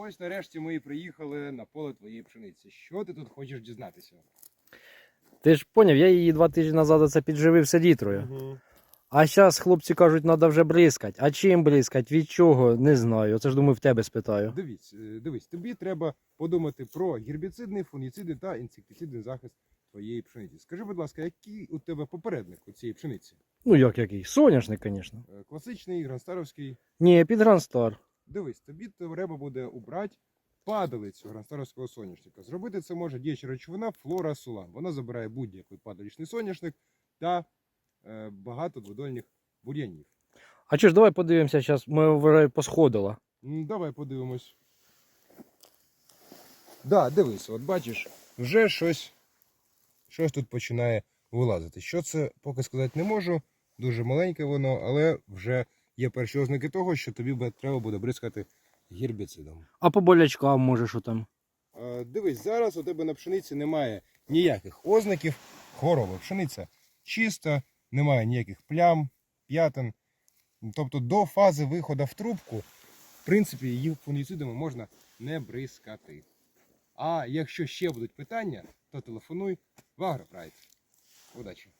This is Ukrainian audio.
Ось нарешті ми і приїхали на поле твоєї пшениці. Що ти тут хочеш дізнатися? Ти ж поняв, я її два тижні назад це підживив селітрою. Угу. А зараз хлопці кажуть, треба вже бризкати. А чим бризкати? Від чого? Не знаю. Оце ж думаю, в тебе спитаю. Дивись, е, дивись, тобі треба подумати про гербіцидний, фунгіцидний та інсектицидний захист твоєї пшениці. Скажи, будь ласка, який у тебе попередник у цієї пшениці? Ну як який? Соняшник, звісно. Е, Класичний, гранстаровський. Ні, під Гранстар. Дивись, тобі треба буде убрати падалицю гранстаровського соняшника. Зробити це може діюча речовина флора сулам. Вона забирає будь-який падалічний соняшник та е, багато дводольних бур'янів. А чи ж давай подивимося зараз, ми вважаю, посходила. М, Давай подивимось. Да, дивись, от бачиш, вже щось, щось тут починає вилазити. Що це, поки сказати не можу. Дуже маленьке воно, але вже є перші ознаки того, що тобі треба буде бризкати гербіцидом. А по болячкам може що там? Е, Дивись, зараз у тебе на пшениці немає ніяких ознаків хвороби. Пшениця чиста, немає ніяких плям, п'ятин. Тобто до фази виходу в трубку, в принципі, її фунгіцидами можна не бризкати. А якщо ще будуть питання, то телефонуй в Агропрайд. Удачі!